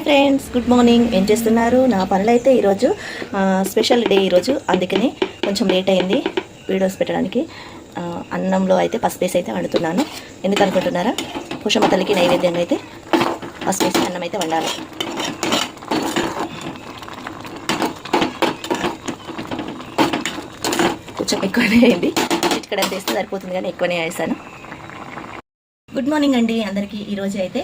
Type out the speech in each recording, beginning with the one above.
Hi friends good morning. ఏం చేస్తున్నారు? నా పనులు అయితే ఈరోజు స్పెషల్ డే ఈరోజు. అందుకని కొంచెం లేట్ అయింది వీడియోస్ పెట్టడానికి. అన్నంలో అయితే పసుపు అయితే వండుతున్నాను. ఎందుకు అనుకుంటున్నారా? పుషమ్మ తల్లికి నైవేద్యంగా అయితే పసుపు అన్నం అయితే వండాలి. కొంచెం ఎక్కువనే అయింది. చిటికడ వేస్తే సరిపోతుంది కానీ ఎక్కువనే వేసాను. గుడ్ మార్నింగ్ అండి అందరికీ. ఈరోజు అయితే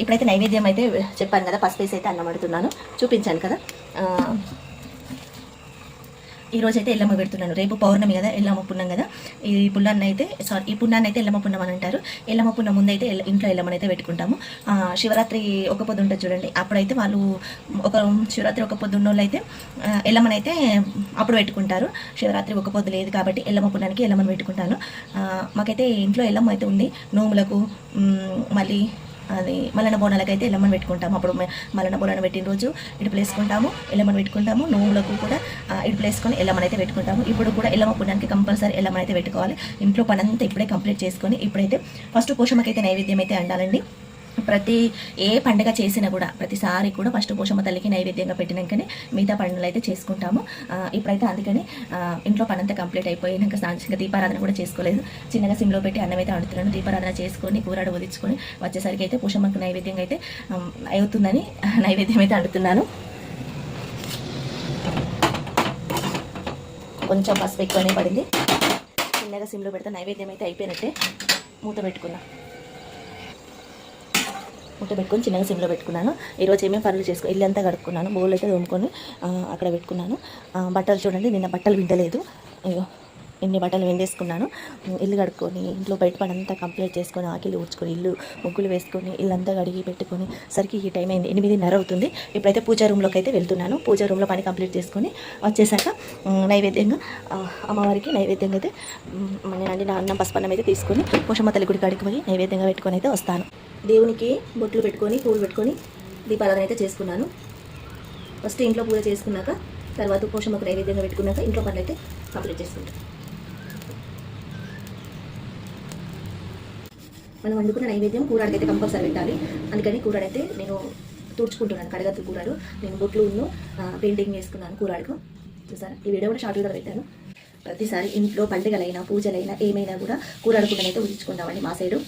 ఇప్పుడైతే నైవేద్యం అయితే చెప్పాను కదా పసుపు అయితే అన్నం అడుగుతున్నాను చూపించాను కదా. ఈరోజు అయితే ఎల్లమ్మ పెడుతున్నాను. రేపు పౌర్ణమి కదా ఎల్లమ్మ పున్నం కదా. ఈ పున్నాన్ని అయితే సారీ ఈ పున్నాన్ని అయితే ఎల్లమ్మ పున్నం అని అంటారు. ఎల్లమ్మ పున్నం ముందు అయితే ఇంట్లో ఎల్లమ్మని అయితే పెట్టుకుంటాము శివరాత్రి ఒక పొద్దు ఉంటుంది చూడండి. అప్పుడైతే వాళ్ళు ఒక శివరాత్రి ఒక పొద్దు ఉన్నోళ్ళు అయితే ఎల్లమ్మని అయితే అప్పుడు పెట్టుకుంటారు. శివరాత్రి ఒక పొద్దు లేదు కాబట్టి ఎల్లమ్మ పున్నానికి ఎల్లమ్మని పెట్టుకుంటాను. మాకైతే ఇంట్లో ఎల్లమ్మ అయితే ఉంది. నోములకు మళ్ళీ అది మల్లన బోనాలకు అయితే ఎల్లమ్మని పెట్టుకుంటాము. అప్పుడు మలన మల్లన బోనాన్ని పెట్టిన రోజు ఇడుపులు వేసుకుంటాము ఎల్లమ్మని పెట్టుకుంటాము నోములకు కూడా ఆ, ఇడుపులు వేసుకొని ఎల్లమ్మని అయితే పెట్టుకుంటాము. ఇప్పుడు కూడా ఎల్లమ్మ పుణ్యానికి కంపల్సరీ ఎల్లమ్మని అయితే పెట్టుకోవాలి. ఇంట్లో పని అంతా ఇప్పుడే కంప్లీట్ చేసుకొని ఇప్పుడైతే ఫస్ట్ పోషమకైతే నైవేద్యం అయితే అండాలండి. ప్రతి ఏ పండగ చేసినా కూడా ప్రతిసారి కూడా ఫస్ట్ పోషమ్మ తల్లికి నైవేద్యంగా పెట్టినాకనే మిగతా పండుగలు అయితే చేసుకుంటాము. ఇప్పుడైతే అందుకని ఇంట్లో పనంతా కంప్లీట్ అయిపోయినాక స్నానం ఇంకా దీపారాధన కూడా చేసుకోలేదు. చిన్నగా సిమ్లో పెట్టి అన్నం అయితే వండుతున్నాను. దీపారాధన చేసుకొని కూరడు వదిలించుకొని వచ్చేసరికి అయితే పోషమ్మకు నైవేద్యంగా అయితే అవుతుందని నైవేద్యం అయితే వండుతున్నాను కొంచెం పసుపు ఎక్కువనే పడింది. చిన్నగా సిమ్లో పెడితే నైవేద్యం అయితే అయిపోయినట్టే. మూత పెట్టుకున్నాను ముట్ట పెట్టుకొని చిన్నగా సిమ్లో పెట్టుకున్నాను. ఈరోజు ఏమేమి పనులు చేసుకో ఇల్లంతా కడుక్కున్నాను. బౌల్ అయితే తోముకొని అక్కడ పెట్టుకున్నాను. బట్టలు చూడండి నిన్న బట్టలు వింటలేదు. అయ్యో. ఎన్ని బట్టలు విండేసుకున్నాను ఇల్లు కడుక్కొని ఇంట్లో బయట పడంతా కంప్లీట్ చేసుకొని ఆకిలు ఊడ్చుకొని ఇల్లు ముగ్గులు వేసుకొని ఇల్లంతా కడిగి పెట్టుకొని సరికి ఈ టైం అయింది. ఎనిమిదిన్నర అవుతుంది. ఇప్పుడైతే పూజా రూమ్లోకి అయితే వెళ్తున్నాను. పూజా రూమ్లో పని కంప్లీట్ చేసుకొని వచ్చేసాక నైవేద్యంగా అమ్మవారికి నైవేద్యంగా అయితే నేనండి నా అన్నం పసుపన్నం అయితే తీసుకొని పోషమ్మ తల్లి గుడి కాడికి పోయి నైవేద్యంగా పెట్టుకొని అయితే వస్తాను. దేవునికి బొట్లు పెట్టుకొని పూలు పెట్టుకొని దీపారాధన అయితే చేసుకున్నాను. ఫస్ట్ ఇంట్లో పూజ చేసుకున్నాక తర్వాత పోషమ్మకు నైవేద్యంగా పెట్టుకున్నాక ఇంట్లో పనులు అయితే కంప్లీట్ చేసుకుంటాను. మనం వండుకున్న నైవేద్యం కూరడికైతే కంపల్సరీ పెట్టాలి. అందుకని కూరాడైతే నేను తుడుచుకుంటున్నాను కడగత్తు కూరాడు నేను బొట్లు ఉన్ను పెయింటింగ్ వేసుకున్నాను కూరాడుకు చూసారా? ఈ వీడియో కూడా షార్ట్ పెట్టాను. ప్రతిసారి ఇంట్లో పండుగలైనా పూజలైనా ఏమైనా కూడా కూరాడుకుంటూనైతే ఊహించుకుంటామండి మా సైడు.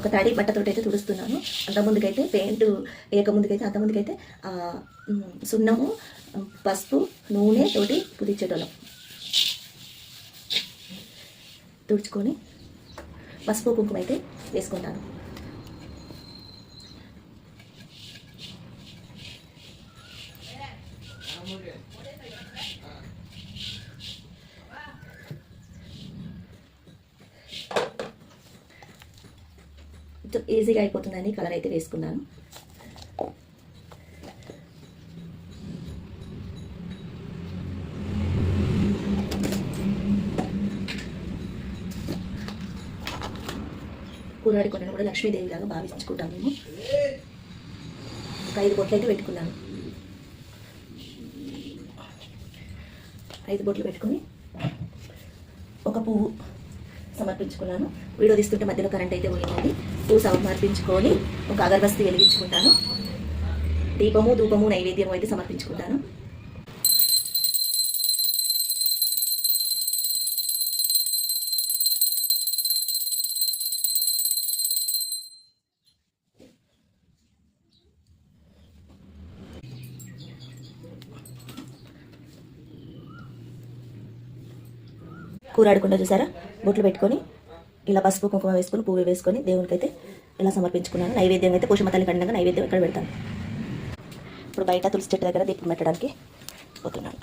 ఒక తడి బట్టతోటి అయితే తుడుస్తున్నాను. అంత ముందుకైతే పెయింట్ వేయక ముందుకైతే అంత ముందుకైతే సున్నము పసుపు నూనె తోటి పుదించేటోళ్ళం తుడుచుకొని పసుపు కుంకుమ అయితే వేసుకుంటాను. ఈజీగా అయిపోతుందని కలర్ అయితే వేసుకున్నాను. కూరాడి కొండను కూడా లక్ష్మీదేవి లాగా భావించుకుంటాం మేము. ఒక ఐదు బొట్లు అయితే పెట్టుకున్నాను. ఐదు బొట్లు పెట్టుకొని ఒక పువ్వు సమర్పించుకున్నాను. వీడియో తీస్తుంటే మధ్యలో కరెంట్ అయితే పోయిందండి. పువ్వు సమర్పించుకొని ఒక అగరబస్తి వెలిగించుకుంటాను. దీపము ధూపము నైవేద్యము అయితే సమర్పించుకుంటాను. కూరాడకుండా చూసారా? బొట్లు పెట్టుకొని ఇలా పసుపు కుంకుమ వేసుకొని పువ్వు వేసుకొని దేవునికి అయితే ఇలా సమర్పించుకున్నాను. నైవేద్యం అయితే పోషమ్మ తల్లి కండగా నైవేద్యం ఇక్కడ పెడతాను. ఇప్పుడు బయట తులసి చెట్టు దగ్గర దీపం పెట్టడానికి పోతున్నాను.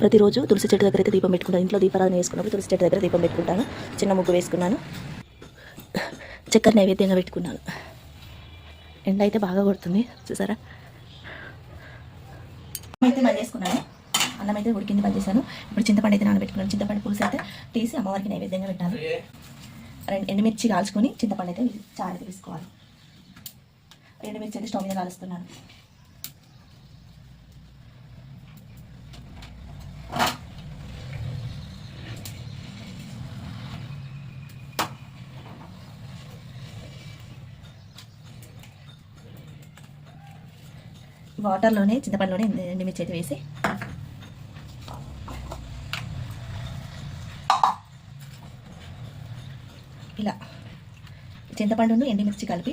ప్రతిరోజు తులసి చెట్టు దగ్గర అయితే దీపం పెట్టుకుంటాను. ఇంట్లో దీపారాధన వేసుకున్నప్పుడు తులసి చెట్టు దగ్గర దీపం పెట్టుకుంటాను. చిన్న ముగ్గు వేసుకున్నాను. చక్కెర నైవేద్యంగా పెట్టుకున్నాను. ఎండ అయితే బాగా కొడుతుంది. చూసారా? అయితే బంద్ చేసుకున్నాను. అన్నం అయితే ఉడికింది బంద్ చేశాను. ఇప్పుడు చింతపండు అయితే నానబెట్టుకున్నాను. చింతపండు పులుసు అయితే తీసి అమ్మవారికి నైవేద్యంగా పెట్టాలి రెండు ఎండుమిర్చి కాల్చుకొని చింతపండు అయితే చారు అయితే తీసుకోవాలి. ఎండుమిర్చి అయితే స్టవ్ మీద కాలుస్తున్నాను. వాటర్లోనే చింతపండులోనే ఎండు- ఎండుమిర్చి అయితే వేసి. ఇలా చింతపండును ఎండుమిర్చి కలిపి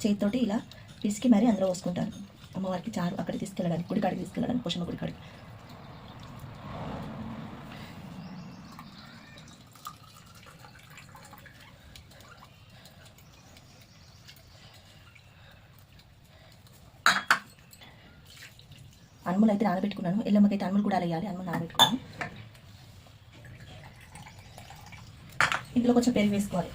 చేతితోటి ఇలా పిసికి మరీ అందులో పోసుకుంటారు అమ్మవారికి చారు అక్కడికి తీసుకెళ్ళడానికి గుడికాడికి తీసుకెళ్ళడానికి పోషమ్మ గుడికాడికి అనుములు అయితే నానబెట్టుకున్నాను. ఎల్లమ్మకైతే అనుములు కూడా వేయాలి. అనుములు నానబెట్టుకున్నాను. ఇందులో కొంచెం పెరుగు వేసుకోవాలి.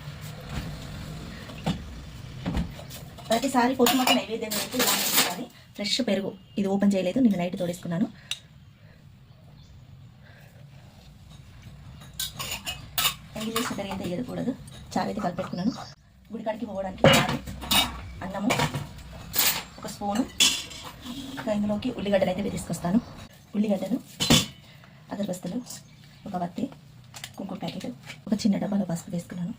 ప్రతిసారి పోషమ్మక నైవేద్యం అయితే ఇలా వేసుకోవాలి. ఫ్రెష్ పెరుగు. ఇది ఓపెన్ చేయలేదు. నేను నైట్ తోడేసుకున్నాను. ఎంగిల్ వేసిన అయితే వేయకూడదు. చారు అయితే కలిపెట్టుకున్నాను. గుడికాడికి పోవడానికి అన్నము ఒక స్పూను ఇంకా ఇందులోకి ఉల్లిగడ్డలు అయితే తీసుకొస్తాను. ఉల్లిగడ్డలు అగరబస్తులు ఒక వత్తి కుంకుమ ప్యాకెట్ ఒక చిన్న డబ్బాలో పసుపు వేసుకున్నాను.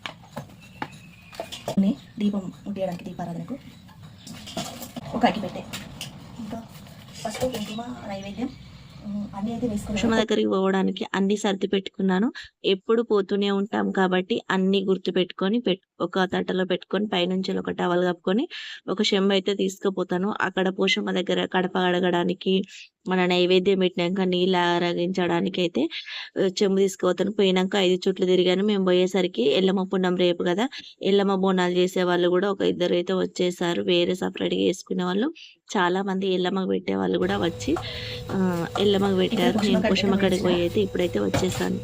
దీపం ఉండేయడానికి దీపారాధనకు ఒక అగ్గిపెట్టే ఇంకా పసుపు కుంకుమ నైవేద్యం. ఉమ్, దగ్గరికి పోవడానికి అన్ని సర్ది పెట్టుకున్నాను. ఎప్పుడు పోతూనే ఉంటాం కాబట్టి అన్ని గుర్తు పెట్టుకొని పెట్ ఒక తట్టలో పెట్టుకొని పైనుంచి ఒక టవల్ కప్పుకొని ఒక చెంబు అయితే తీసుకుపోతాను. అక్కడ పోషమ్మ దగ్గర కడప అడగడానికి మన నైవేద్యం పెట్టినాక నీళ్ళు ఆరగించడానికి అయితే చెంబు తీసుకుపోతాను. పోయినాక ఐదు చుట్లు తిరిగాను. మేము పోయేసరికి ఎల్లమ్మ పున్నం రేపు కదా. ఎల్లమ్మ బోనాలు చేసే వాళ్ళు కూడా ఒక ఇద్దరు అయితే వచ్చేసారు. వేరే సపరేట్గా వేసుకునే వాళ్ళు. చాలా మంది ఎల్లమ్మకు పెట్టే వాళ్ళు కూడా వచ్చి ఎల్లమ్మకు పెట్టారు. నేను పుష్పమ్మ కాడికి పోయి అయితే ఇప్పుడైతే వచ్చేసాను.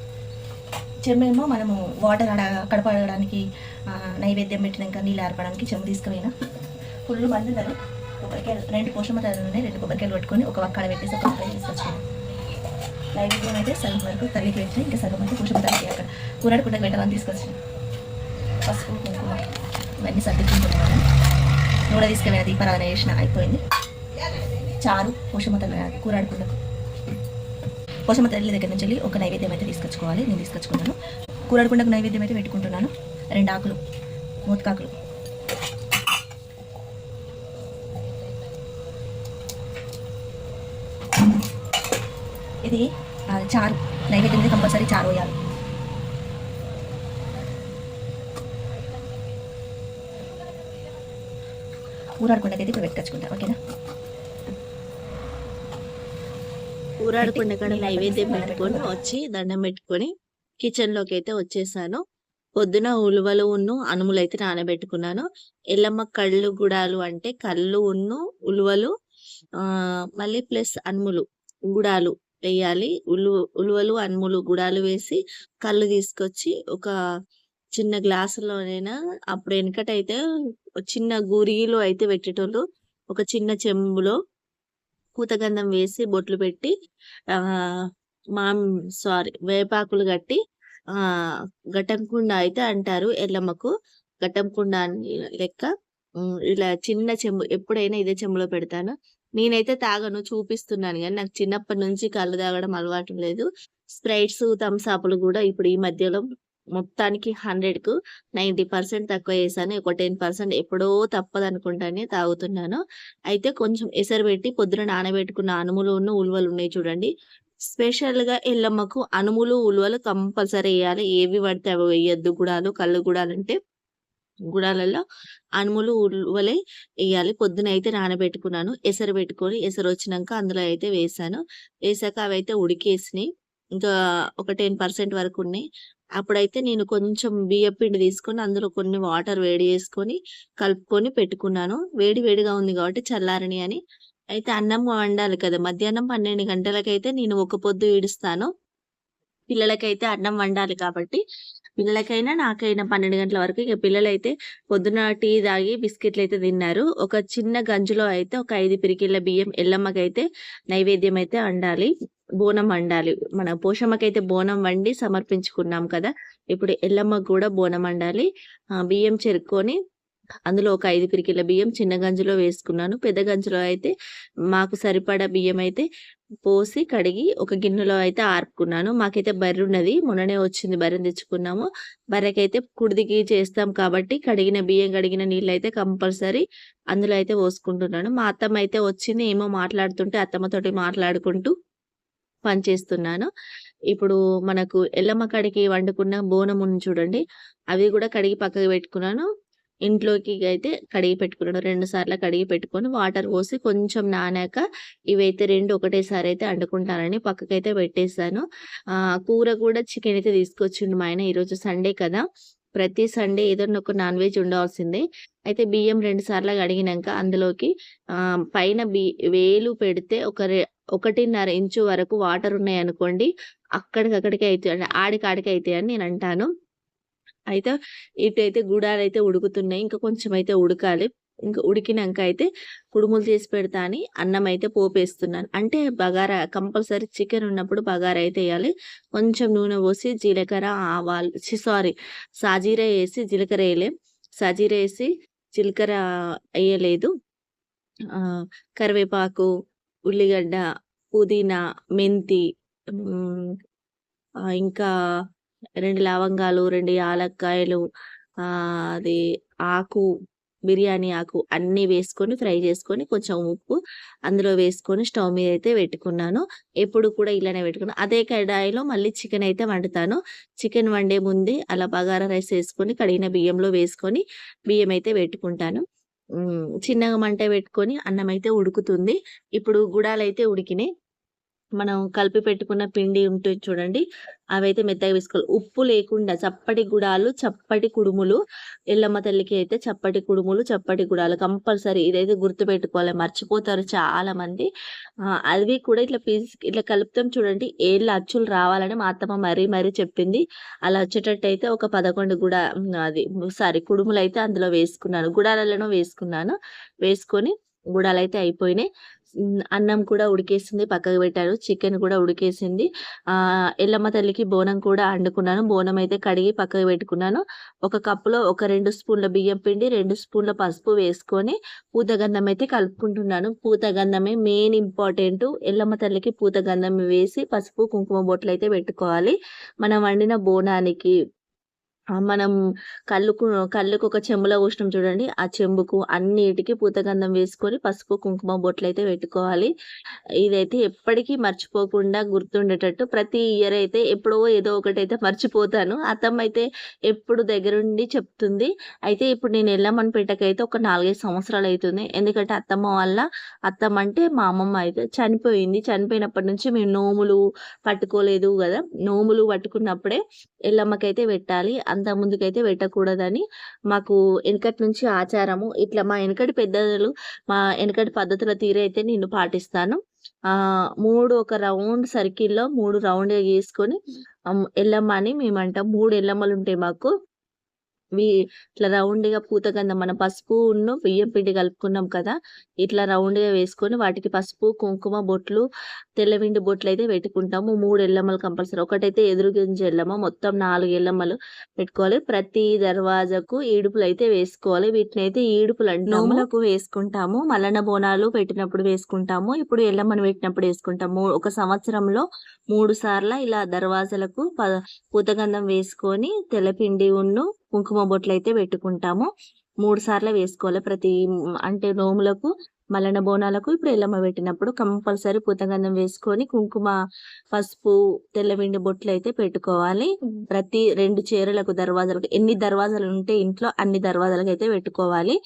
చెమ్మేమో మనము వాటర్ ఆ, నైవేద్యం పెట్టినాక నీళ్ళు ఆరపడానికి చెంబు తీసుకుపోయినా. ఫుల్ మంది కొబ్బరికాయలు రెండు పోషమతాలు ఉన్నాయి రెండు కొబ్బరికాయలు పట్టుకొని ఒక వక్కడ పెట్టేసి ఒక వక్కడ తీసుకొచ్చాను నైవేద్యం అయితే సగం వరకు తల్లికి పెట్టిన ఇంకా సగం అయితే పోషమతాలకి అక్కడ కూరడు కూడా పెట్టాలని తీసుకొచ్చాను. పసుపు కుంకుమ ఇవన్నీ సర్దుకుంటున్నాను. నూనె తీసుకుపోయిన దీపారాధన చేసిన అయిపోయింది. చారు పోషమతలు కూరాడుకున్నకు పోషమ్మ తల్లి దగ్గర నుంచి వెళ్ళి ఒక నైవేద్యం అయితే తీసుకొచ్చుకోవాలి నేను తీసుకొచ్చుకున్నాను. కూరడుకుండకు నైవేద్యం అయితే పెట్టుకుంటున్నాను. రెండు ఆకులు మూతకాకులు. ఇది చారు. నైవేద్యం మీద కంపల్సరీ చారు వేయాలి. కూరాడుకుండకైతే ఇప్పుడు పెట్టుకొచ్చుకుంటా ఓకేనా? ఊరాడకుండా కాడ నైవేద్యం పెట్టుకొని వచ్చి దండం పెట్టుకొని కిచెన్లోకి అయితే వచ్చేసాను. పొద్దున ఉలువలు ఉన్ను అనుములు అయితే నానబెట్టుకున్నాను. ఎల్లమ్మ కళ్ళు గుడాలు అంటే కళ్ళు ఉన్ను ఉలువలు ఆ మళ్ళీ ప్లస్ అనుములు గుడాలు. వేయాలి. ఉలు ఉలువలు అన్ములు గుడాలు వేసి కళ్ళు తీసుకొచ్చి ఒక చిన్న గ్లాసులోనైనా అప్పుడు వెనకటైతే చిన్న గురిగిలో అయితే పెట్టేటోళ్ళు ఒక చిన్న చెంబులో పూతగంధం వేసి బొట్లు పెట్టి ఆ మా సారీ వేపాకులు కట్టి ఆ ఘటంకుండ అయితే అంటారు ఎల్లమ్మకు. ఘటంకుండ లెక్క ఇలా చిన్న చెంబు ఎప్పుడైనా ఇదే చెంబులో పెడతాను. నేనైతే తాగను చూపిస్తున్నాను. కానీ నాకు చిన్నప్పటి నుంచి కళ్ళు తాగడం అలవాటు లేదు. స్ప్రైట్స్ థమ్స్అప్లు కూడా ఇప్పుడు ఈ మధ్యలో మొత్తానికి హండ్రెడ్కు నైంటీ పర్సెంట్ తక్కువ చేశాను. ఒక టెన్ పర్సెంట్ ఎప్పుడో తప్పదు అనుకుంటానే తాగుతున్నాను. అయితే కొంచెం ఎసరు పెట్టి పొద్దున నానబెట్టుకున్న అనుములు ఉన్న ఉలువలు ఉన్నాయి చూడండి. స్పెషల్గా ఎల్లమ్మకు అనుములు ఉలువలు కంపల్సరీ వేయాలి. ఏవి పడితే అవి వేయద్దు గుడాలు కళ్ళు గుడాలంటే గుడాలలో అనుములు ఉలువలే వేయాలి పొద్దున అయితే నానబెట్టుకున్నాను. ఎసరు పెట్టుకొని ఎసరు వచ్చినాక అందులో అయితే వేసాను. వేసాక అవి అయితే ఉడికేసినాయి. ఇంకా ఒక టెన్ పర్సెంట్ వరకు ఉన్నాయి. అప్పుడైతే నేను కొంచెం బియ్యం పిండి తీసుకొని అందులో కొన్ని వాటర్ వేడి చేసుకొని కలుపుకొని పెట్టుకున్నాను. వేడి వేడిగా ఉంది కాబట్టి చల్లారని అని. అయితే అన్నం వండాలి కదా. మధ్యాహ్నం పన్నెండు గంటలకైతే నేను ఒక పొద్దు ఈడుస్తాను పిల్లలకైతే అన్నం వండాలి కాబట్టి పిల్లలకైనా నాకైనా పన్నెండు గంటల వరకు ఇక పిల్లలైతే పొద్దున టీ తాగి బిస్కెట్లు అయితే తిన్నారు. ఒక చిన్న గంజులో అయితే ఒక ఐదు పిరికిళ్ళ బియ్యం ఎల్లమ్మకైతే నైవేద్యం అయితే వండాలి. బోనం వండాలి. మన పోషమ్మకైతే బోనం వండి సమర్పించుకున్నాం కదా ఇప్పుడు ఎల్లమ్మకు కూడా బోనం వండాలి. ఆ, బియ్యం చెరుక్కొని అందులో ఒక ఐదు పిరికిల బియ్యం చిన్న గంజిలో వేసుకున్నాను. పెద్ద గంజిలో అయితే మాకు సరిపడా బియ్యం అయితే పోసి కడిగి ఒక గిన్నెలో అయితే ఆర్పుకున్నాను. మాకైతే బర్రె ఉన్నది మొన్ననే వచ్చింది బర్రెని తెచ్చుకున్నాము. బర్రెకైతే కుడిదికి చేస్తాం కాబట్టి కడిగిన బియ్యం కడిగిన నీళ్ళు అయితే కంపల్సరీ అందులో అయితే పోసుకుంటున్నాను. మా అత్తమ్మ అయితే వచ్చింది ఏమో మాట్లాడుతుంటే అత్తమ్మతోటి మాట్లాడుకుంటూ పని చేస్తున్నాను. ఇప్పుడు మనకు ఎల్లమ్మ కాడికి వండుకున్న బోనం ఉంది చూడండి. అవి కూడా కడిగి పక్కకు పెట్టుకున్నాను. ఇంట్లోకి అయితే కడిగి పెట్టుకున్నాను రెండు సార్లు కడిగి పెట్టుకొని వాటర్ పోసి కొంచెం నానాక ఇవైతే రెండు ఒకటేసారి అయితే వండుకుంటానని పక్కకైతే పెట్టేశాను. కూర కూడా చికెన్ అయితే తీసుకొచ్చిండు మా ఆయన. ఈరోజు సండే కదా. ప్రతి సండే ఏదైనా ఒక నాన్ వెజ్ ఉండాల్సిందే. అయితే బియ్యం రెండు సార్లు కడిగినాక అందులోకి పైన బి వేలు పెడితే ఒక రె ఒకటిన్నర ఇంచు వరకు వాటర్ ఉన్నాయి అనుకోండి అక్కడికక్కడికి అవుతాయి ఆడికాడికి ఆడికి అని నేను అంటాను. అయితే ఇటైతే గుడాలు అయితే ఉడుకుతున్నాయి. ఇంకా కొంచెం అయితే ఉడకాలి. ఇంకా ఉడికినాక అయితే కుడుములు చేసి పెడతా అని అన్నం అయితే పోపేస్తున్నాను. అంటే బగారా కంపల్సరీ చికెన్ ఉన్నప్పుడు బగారా అయితే వేయాలి. కొంచెం నూనె పోసి జీలకర్ర ఆవాలు సారీ సాజీరా వేసి జీలకర్ర వేయలేం. సాజీరా వేసి జీలకర్ర వేయలేదు. కరివేపాకు ఉల్లిగడ్డ పుదీనా మెంతి ఇంకా రెండు లవంగాలు రెండు యాలక్కాయలు అది ఆకు బిర్యానీ ఆకు అన్నీ వేసుకొని ఫ్రై చేసుకొని కొంచెం ఉప్పు అందులో వేసుకొని స్టవ్ మీద అయితే పెట్టుకున్నాను. ఎప్పుడు కూడా ఇలానే పెట్టుకున్నాను అదే కడాయిలో మళ్ళీ చికెన్ అయితే వండుతాను. చికెన్ వండే ముందే అలా బగారా రైస్ వేసుకొని కడిగిన బియ్యంలో వేసుకొని బియ్యం అయితే పెట్టుకుంటాను. చిన్నగా మంట పెట్టుకొని అన్నం అయితే ఉడుకుతుంది. ఇప్పుడు గుడాలు అయితే ఉడికినాయి. మనం కలిపి పెట్టుకున్న పిండి ఉంటుంది చూడండి. అవైతే మెత్తగా వేసుకోవాలి. ఉప్పు లేకుండా చప్పటి గుడాలు చప్పటి కుడుములు ఎల్లమ్మ తల్లికి అయితే చప్పటి కుడుములు చప్పటి గుడాలు కంపల్సరీ ఇదైతే గుర్తు పెట్టుకోవాలి. మర్చిపోతారు చాలా మంది. అవి కూడా ఇట్లా పీస్ ఇట్లా కలుపుతాం చూడండి. ఏళ్ళ అచ్చులు రావాలని మా అత్తమ్మ మరీ మరీ చెప్పింది. అలా వచ్చేటట్టు అయితే ఒక పదకొండు గుడా అది సారీ కుడుములు అయితే అందులో వేసుకున్నాను. గుడాలలో వేసుకున్నాను. వేసుకొని గుడాలు అయితే అయిపోయినాయి. అన్నం కూడా ఉడికేసింది పక్కకు పెట్టాను చికెన్ కూడా ఉడికేసింది. ఆ ఎల్లమ్మ తల్లికి బోనం కూడా వండుకున్నాను బోనం అయితే కడిగి పక్కకు పెట్టుకున్నాను. ఒక కప్పులో ఒక రెండు స్పూన్ల బియ్యం పిండి రెండు స్పూన్ల పసుపు వేసుకొని పూతగంధం అయితే కలుపుకుంటున్నాను. పూతగంధమే మెయిన్ ఇంపార్టెంట్. ఎల్లమ్మ తల్లికి పూతగంధం వేసి పసుపు కుంకుమ బొట్లు అయితే పెట్టుకోవాలి. మనం వండిన బోనానికి మనం కళ్ళుకు కళ్ళుకు ఒక చెంబులో పోసినాం చూడండి. ఆ చెంబుకు అన్నిటికీ పూతగంధం వేసుకొని పసుపు కుంకుమ బొట్లు అయితే పెట్టుకోవాలి. ఇదైతే ఎప్పటికీ మర్చిపోకుండా గుర్తుండేటట్టు ప్రతి ఇయర్ అయితే ఎప్పుడో ఏదో ఒకటి అయితే మర్చిపోతాను. అత్తమ్మ అయితే ఎప్పుడు దగ్గరుండి చెప్తుంది. అయితే ఇప్పుడు నేను వెళ్ళమని పెట్టకైతే ఒక నాలుగైదు సంవత్సరాలు అవుతుంది ఎందుకంటే అత్తమ్మ వల్ల అత్తమ్మ అంటే మా అమ్మమ్మ అయితే చనిపోయింది. చనిపోయినప్పటి నుంచి మేము నోములు పట్టుకోలేదు కదా. నోములు పట్టుకున్నప్పుడే ఎల్లమ్మకైతే పెట్టాలి. అంత ముందుకైతే పెట్టకూడదని మాకు వెనకటి నుంచి ఆచారము. ఇట్లా మా వెనకటి పెద్దలు మా వెనకటి పద్ధతుల తీరే అయితే నేను పాటిస్తాను. ఆ మూడు ఒక రౌండ్ సర్కిల్లో మూడు రౌండ్ గీసుకొని ఎల్లమ్మ అని మేమంటాం. మూడు ఎల్లమ్మలు ఉంటాయి మాకు. ఇట్లా రౌండ్గా పూతగంధం మన పసుపు ఉన్ను బియ్యం పిండి కలుపుకున్నాం కదా ఇట్లా రౌండ్గా వేసుకొని వాటికి పసుపు కుంకుమ బొట్లు తెల్లవిండి బొట్లు అయితే పెట్టుకుంటాము. మూడు ఎల్లమ్మలు కంపల్సరీ. ఒకటైతే ఎదురు గింజ ఎల్లమ్మ మొత్తం నాలుగు ఎల్లమ్మలు పెట్టుకోవాలి. ప్రతి దర్వాజకు ఈడుపులు అయితే వేసుకోవాలి. వీటిని అయితే ఈడుపులు అంటాము నోములకు వేసుకుంటాము మలన బోనాలు పెట్టినప్పుడు వేసుకుంటాము ఇప్పుడు ఎల్లమ్మను పెట్టినప్పుడు వేసుకుంటాము. ఒక సంవత్సరంలో మూడు సార్లు ఇలా దర్వాజలకు ప పూతగంధం వేసుకొని తెల్లపిండి ఉన్ను కుంకుమ బొట్లు అయితే పెట్టుకుంటాము. మూడు సార్లు వేసుకోవాలి. ప్రతి అంటే నోములకు మలన బోనాలకు ఇప్పుడు ఎల్లమ్మ పెట్టినప్పుడు కంపల్సరీ పూతగంధం వేసుకొని కుంకుమ పసుపు తెల్లవిండి బొట్లు అయితే పెట్టుకోవాలి. ప్రతి రెండు చీరలకు దర్వాజాలకు ఎన్ని దర్వాజాలు ఉంటే ఇంట్లో అన్ని దర్వాజాలకు అయితే పెట్టుకోవాలి.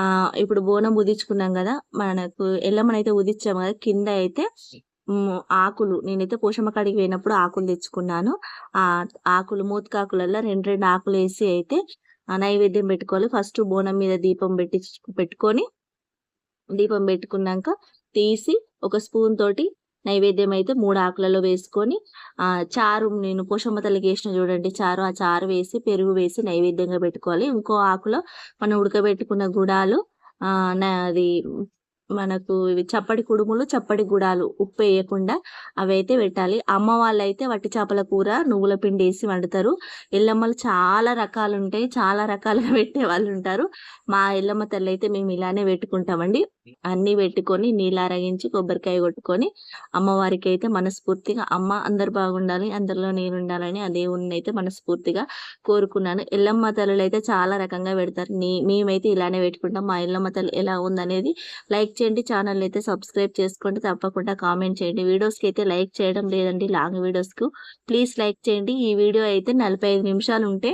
ఆ ఇప్పుడు బోనం ఉదించుకున్నాం కదా మనకు ఎల్లమ్మనైతే ఉదించాము కదా కింద అయితే ఆకులు. నేనైతే పోషమ్మ కాడికి పోయినప్పుడు ఆకులు తెచ్చుకున్నాను. ఆ ఆకులు మూతకాకులలో రెండు రెండు ఆకులు వేసి అయితే ఆ నైవేద్యం పెట్టుకోవాలి. ఫస్ట్ బోనం మీద దీపం పెట్టి పెట్టుకొని దీపం పెట్టుకున్నాక తీసి ఒక స్పూన్ తోటి నైవేద్యం అయితే మూడు ఆకులలో వేసుకొని ఆ చారు నేను పోషమ్మ తల్లికి వేసిన చూడండి చారు ఆ చారు వేసి పెరుగు వేసి నైవేద్యంగా పెట్టుకోవాలి. ఇంకో ఆకులో మనం ఉడకబెట్టుకున్న గుడాలు ఆ నా- అది మనకు ఇవి చప్పటి కుడుములు చప్పటి గుడాలు ఉప్పు వేయకుండా అవి అయితే పెట్టాలి. అమ్మ వాళ్ళైతే వట్టి చేపల కూర నువ్వుల పిండి వేసి వండుతారు. ఎల్లమ్మలు చాలా రకాలు ఉంటాయి చాలా రకాలుగా పెట్టే వాళ్ళు ఉంటారు మా ఎల్లమ్మ తల్లి అయితే మేము ఇలానే పెట్టుకుంటామండి. అన్నీ పెట్టుకొని నీళ్ళు అరగించి కొబ్బరికాయ కొట్టుకొని అమ్మవారికి అయితే మనస్ఫూర్తిగా అమ్మ అందరు బాగుండాలి అందరిలో నేను ఉండాలని ఆ దేవుణ్ణి అయితే మనస్ఫూర్తిగా కోరుకున్నాను. ఎల్లమ్మ తల్లులు అయితే చాలా రకంగా పెడతారు. నీ మేమైతే ఇలానే పెట్టుకుంటాం. మా ఎల్లమ్మ తల్లి ఎలా ఉందనేది లైక్ చేయండి. ఛానల్ అయితే సబ్స్క్రైబ్ చేసుకోండి. తప్పకుండా కామెంట్ చేయండి. వీడియోస్కి అయితే లైక్ చేయడం లేదండి. లాంగ్ వీడియోస్కు ప్లీజ్ లైక్ చేయండి. ఈ వీడియో అయితే నలభై ఐదు నిమిషాలు ఉంటే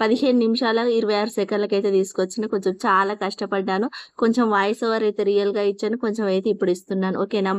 పదిహేను నిమిషాల ఇరవై ఆరు సెకండ్లకి అయితే తీసుకొచ్చిన. కొంచెం చాలా కష్టపడ్డాను. కొంచెం వాయిస్ ఓవర్ అయితే రియల్గా ఇచ్చాను. కొంచెం అయితే ఇప్పుడు ఇస్తున్నాను. ఓకేనా